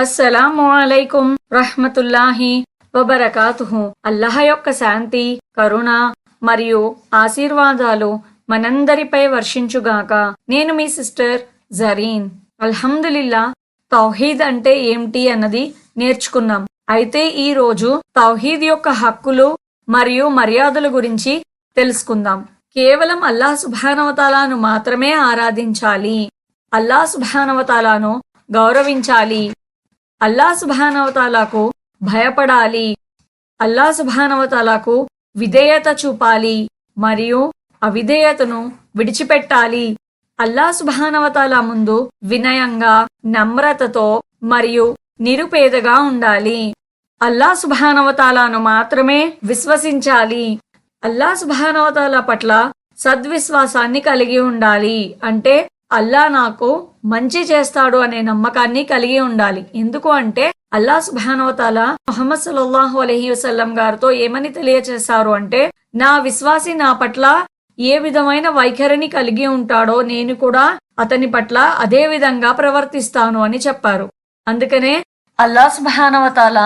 అస్సలాము అలైకుం రహ్మతుల్లాహి వబరకాతుహు. అల్లాహ్ యొక్క శాంతి కరుణ మరియు ఆశీర్వాదాలు మనందరిపై వర్షించుగాక. నేను మీ సిస్టర్ జరీన్. అల్హమ్దులిల్లా తౌహీద్ అంటే ఏమిటి అన్నది నేర్చుకున్నాం. అయితే ఈ రోజు తౌహీద్ యొక్క హక్కులు మరియు మర్యాదల గురించి తెలుసుకుందాం. కేవలం అల్లాహ్ సుభానవతాలాను మాత్రమే ఆరాధించాలి. అల్లాహ్ సుభానవతాలాను గౌరవించాలి. అల్లా సుభానవతాలకు భయపడాలి. అల్లా సుభానవతాలకు విధేయత చూపాలి. మరియు అవిధేయతను విడిచిపెట్టాలి. అల్లా సుభానవతాల ముందు వినయంగా నమ్రతతో మరియు నిరుపేదగా ఉండాలి. అల్లా సుభానవతాలను మాత్రమే విశ్వసించాలి. అల్లా సుభానవతాల పట్ల సద్విశ్వాసాన్ని కలిగి ఉండాలి. అంటే అల్లా నాకు మంచి చేస్తాడు అనే నమ్మకాన్ని కలిగి ఉండాలి. ఎందుకు అంటే అల్లా సుబానోతాల మొహమ్మద్ సల్లాహు అలహి వసల్లం గారితో ఏమని తెలియచేశారు అంటే నా విశ్వాసి నా పట్ల ఏ విధమైన వైఖరిని కలిగి ఉంటాడో నేను కూడా అతని పట్ల అదే విధంగా ప్రవర్తిస్తాను అని చెప్పారు. అందుకనే అల్లా సుబానవతాల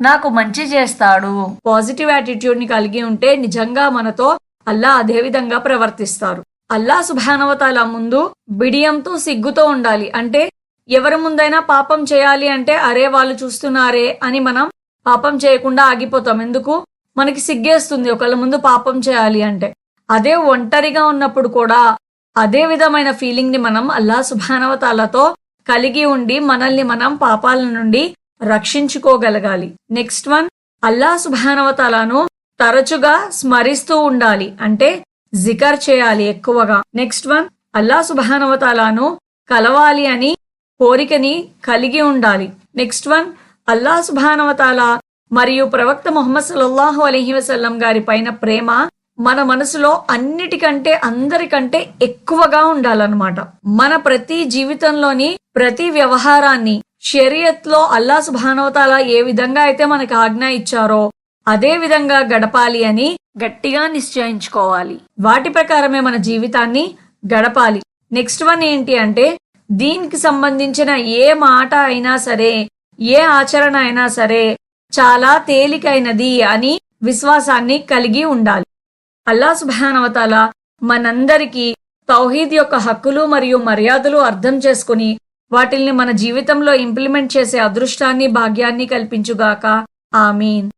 నాకు మంచి చేస్తాడు. పాజిటివ్ యాటిట్యూడ్ని కలిగి ఉంటే నిజంగా మనతో అల్లా అదే విధంగా ప్రవర్తిస్తారు. అల్లా సుభానవతాల ముందు బిడియంతో సిగ్గుతో ఉండాలి. అంటే ఎవరి ముందైనా పాపం చేయాలి అంటే అరే వాళ్ళు చూస్తున్నారే అని మనం పాపం చేయకుండా ఆగిపోతాం. ఎందుకు? మనకి సిగ్గేస్తుంది ఒకళ్ళ ముందు పాపం చేయాలి అంటే. అదే ఒంటరిగా ఉన్నప్పుడు కూడా అదే విధమైన ఫీలింగ్ని మనం అల్లా సుభానవతాలతో కలిగి ఉండి మనల్ని మనం పాపాల నుండి రక్షించుకోగలగాలి. నెక్స్ట్ వన్ అల్లా సుభానవతాలను తరచుగా స్మరిస్తూ ఉండాలి. అంటే జికర్ చేయాలి ఎక్కువగా. నెక్స్ట్ వన్ అల్లా సుబానవతాలాను కలవాలి అని కోరికని కలిగి ఉండాలి. నెక్స్ట్ వన్ అల్లా సుబానవతాల మరియు ప్రవక్త ముహమ్మద్ సల్లాహు అలహి వసల్లం గారి పైన ప్రేమ మన మనసులో అన్నిటికంటే అందరికంటే ఎక్కువగా ఉండాలన్నమాట. మన ప్రతి జీవితంలోని ప్రతి వ్యవహారాన్ని షరియత్లో అల్లా సుభానవతాల ఏ విధంగా అయితే మనకు ఆజ్ఞ ఇచ్చారో అదే విధంగా గడపాలి అని గట్టిగా నిశ్చయించుకోవాలి. వాటి ప్రకారమే మన జీవితాన్ని గడపాలి. నెక్స్ట్ వన్ ఏంటి అంటే దీనికి సంబంధించిన ఏ మాట అయినా సరే ఏ ఆచరణ అయినా సరే చాలా తేలికైనది అని విశ్వాసాన్ని కలిగి ఉండాలి. అల్లా సుబానవతాల మనందరికీ తౌహీద్ యొక్క హక్కులు మరియు మర్యాదలు అర్థం చేసుకుని వాటిల్ని మన జీవితంలో ఇంప్లిమెంట్ చేసే అదృష్టాన్ని భాగ్యాన్ని కల్పించుగాక. ఆమీన్.